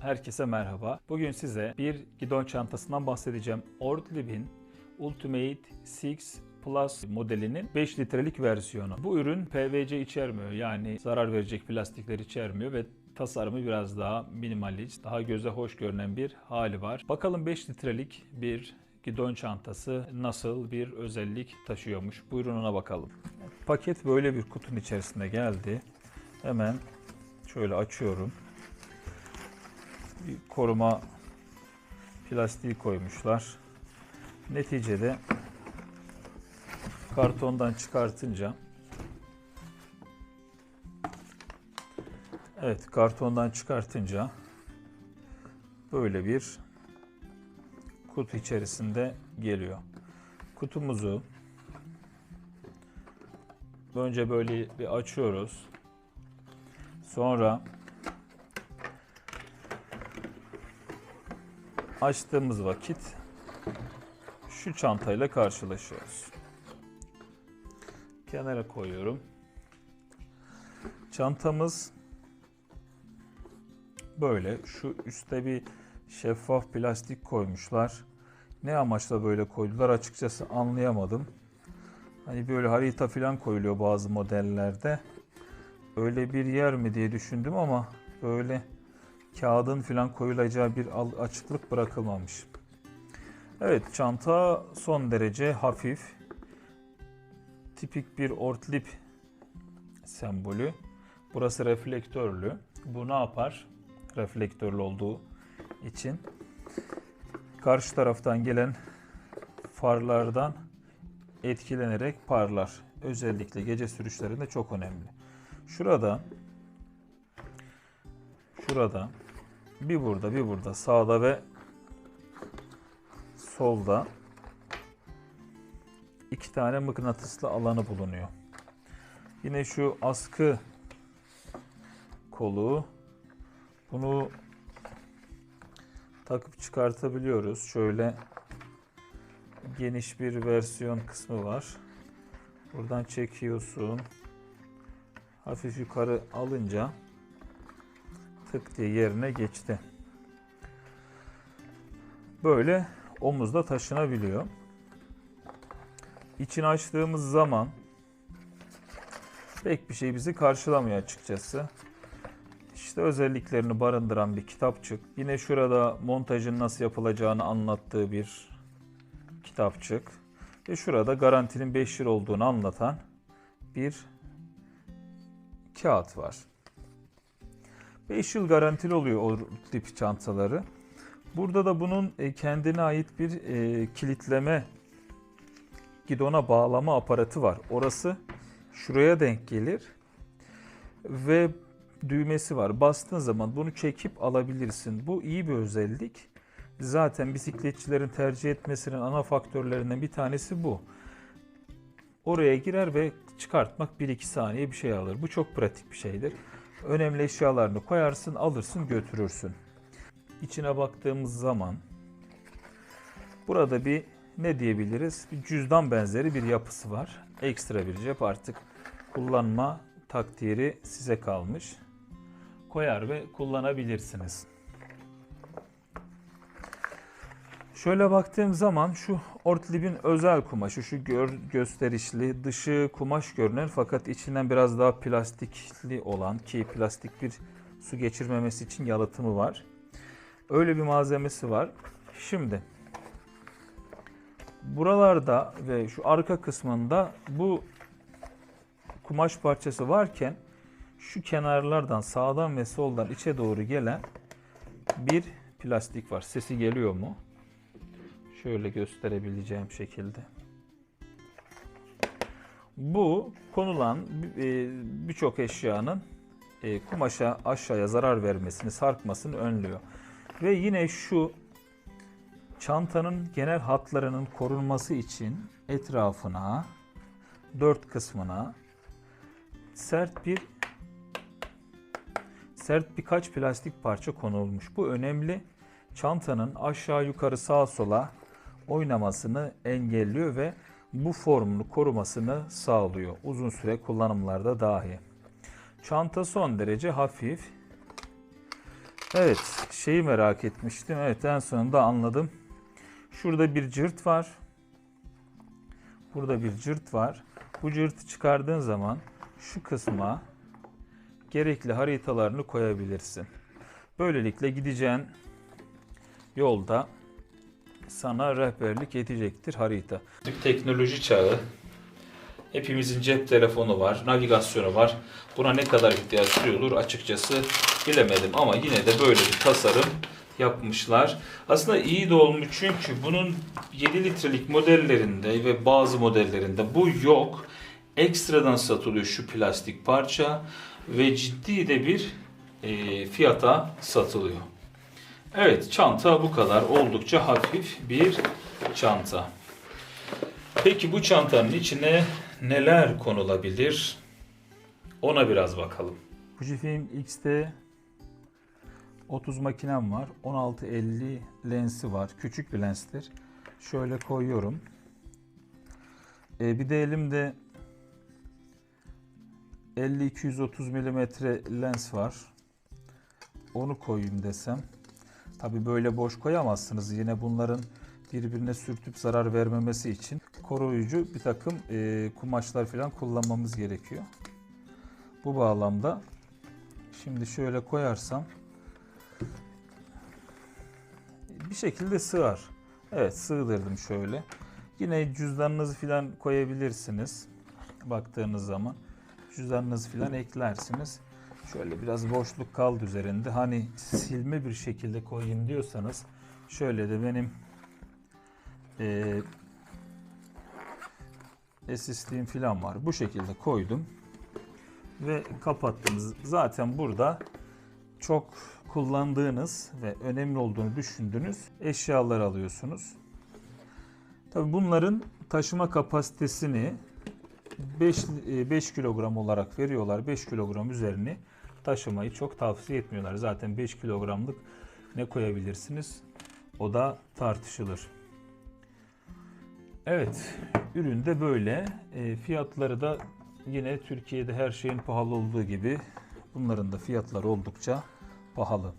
Herkese merhaba. Bugün size bir gidon çantasından bahsedeceğim. Ortlieb'in Ultimate 6 Plus modelinin 5 litrelik versiyonu. Bu ürün PVC içermiyor yani zarar verecek plastikler içermiyor ve tasarımı biraz daha minimalist, daha göze hoş görünen bir hali var. Bakalım 5 litrelik bir gidon çantası nasıl bir özellik taşıyormuş. Buyurun ona bakalım. Paket böyle bir kutunun içerisinde geldi. Hemen şöyle açıyorum. Bir koruma plastiği koymuşlar. Neticede kartondan çıkartınca Evet, kartondan çıkartınca böyle bir kutu içerisinde geliyor. Kutumuzu önce böyle bir açıyoruz. Sonra açtığımız vakit şu çantayla karşılaşıyoruz. Kenara koyuyorum. Çantamız böyle. Şu üstte bir şeffaf plastik koymuşlar. Ne amaçla böyle koydular açıkçası anlayamadım. Hani böyle harita falan koyuluyor bazı modellerde. Öyle bir yer mi diye düşündüm ama böyle kağıdın falan koyulacağı bir açıklık bırakılmamış. Evet çanta son derece hafif. Tipik bir ortlip sembolü. Burası reflektörlü. Bu ne yapar? Reflektörlü olduğu için. Karşı taraftan gelen farlardan etkilenerek parlar. Özellikle gece sürüşlerinde çok önemli. Şurada şurada bir burada bir burada sağda ve solda iki tane mıknatıslı alanı bulunuyor. Yine şu askı kolu bunu takıp çıkartabiliyoruz. Şöyle geniş bir versiyon kısmı var. Buradan çekiyorsun. Hafif yukarı alınca tık diye yerine geçti. Böyle omuzda taşınabiliyor. İçini açtığımız zaman pek bir şey bizi karşılamıyor açıkçası. İşte özelliklerini barındıran bir kitapçık. Yine şurada montajın nasıl yapılacağını anlattığı bir kitapçık. Ve şurada garantinin 5 yıl olduğunu anlatan bir kağıt var. 5 yıl garantili oluyor o tip çantaları. Burada da bunun e, kendine ait bir e, kilitleme gidona bağlama aparatı var. Orası şuraya denk gelir ve düğmesi var. Bastığın zaman bunu çekip alabilirsin. Bu iyi bir özellik. Zaten bisikletçilerin tercih etmesinin ana faktörlerinden bir tanesi bu. Oraya girer ve çıkartmak 1-2 saniye bir şey alır. Bu çok pratik bir şeydir. Önemli eşyalarını koyarsın, alırsın, götürürsün. İçine baktığımız zaman burada bir ne diyebiliriz? Bir cüzdan benzeri bir yapısı var. Ekstra bir cep artık kullanma takdiri size kalmış. Koyar ve kullanabilirsiniz. Şöyle baktığım zaman şu Ortlib'in özel kumaşı, şu gör, gösterişli, dışı kumaş görünür fakat içinden biraz daha plastikli olan ki plastik bir su geçirmemesi için yalıtımı var. Öyle bir malzemesi var. Şimdi buralarda ve şu arka kısmında bu kumaş parçası varken şu kenarlardan sağdan ve soldan içe doğru gelen bir plastik var. Sesi geliyor mu? Şöyle gösterebileceğim şekilde. Bu konulan e, birçok eşyanın e, kumaşa aşağıya zarar vermesini, sarkmasını önlüyor. Ve yine şu çantanın genel hatlarının korunması için etrafına dört kısmına sert bir sert birkaç plastik parça konulmuş. Bu önemli. Çantanın aşağı yukarı sağa sola oynamasını engelliyor ve bu formunu korumasını sağlıyor. Uzun süre kullanımlarda dahi. Çanta son derece hafif. Evet, şeyi merak etmiştim. Evet, en sonunda anladım. Şurada bir cırt var. Burada bir cırt var. Bu cırtı çıkardığın zaman şu kısma gerekli haritalarını koyabilirsin. Böylelikle gideceğin yolda sana rehberlik edecektir harita. Teknoloji çağı. Hepimizin cep telefonu var, navigasyonu var. Buna ne kadar ihtiyaç duyulur açıkçası bilemedim ama yine de böyle bir tasarım yapmışlar. Aslında iyi de olmuş çünkü bunun 7 litrelik modellerinde ve bazı modellerinde bu yok. Ekstradan satılıyor şu plastik parça ve ciddi de bir e, fiyata satılıyor. Evet çanta bu kadar. Oldukça hafif bir çanta. Peki bu çantanın içine neler konulabilir? Ona biraz bakalım. Fujifilm X'te 30 makinem var. 1650 lensi var. Küçük bir lenstir. Şöyle koyuyorum. Ee, bir de elimde 50-230 mm lens var. Onu koyayım desem. Tabi böyle boş koyamazsınız. Yine bunların birbirine sürtüp zarar vermemesi için koruyucu bir takım e, kumaşlar falan kullanmamız gerekiyor. Bu bağlamda şimdi şöyle koyarsam bir şekilde sığar. Evet sığdırdım şöyle. Yine cüzdanınızı falan koyabilirsiniz. Baktığınız zaman cüzdanınızı falan eklersiniz. Şöyle biraz boşluk kaldı üzerinde. Hani silme bir şekilde koyayım diyorsanız şöyle de benim e, SSD'im falan var. Bu şekilde koydum ve kapattım. Zaten burada çok kullandığınız ve önemli olduğunu düşündüğünüz eşyalar alıyorsunuz. Tabi bunların taşıma kapasitesini 5, 5 kilogram olarak veriyorlar. 5 kilogram üzerini taşımayı çok tavsiye etmiyorlar. Zaten 5 kilogramlık ne koyabilirsiniz? O da tartışılır. Evet, ürün de böyle. E, fiyatları da yine Türkiye'de her şeyin pahalı olduğu gibi bunların da fiyatları oldukça pahalı.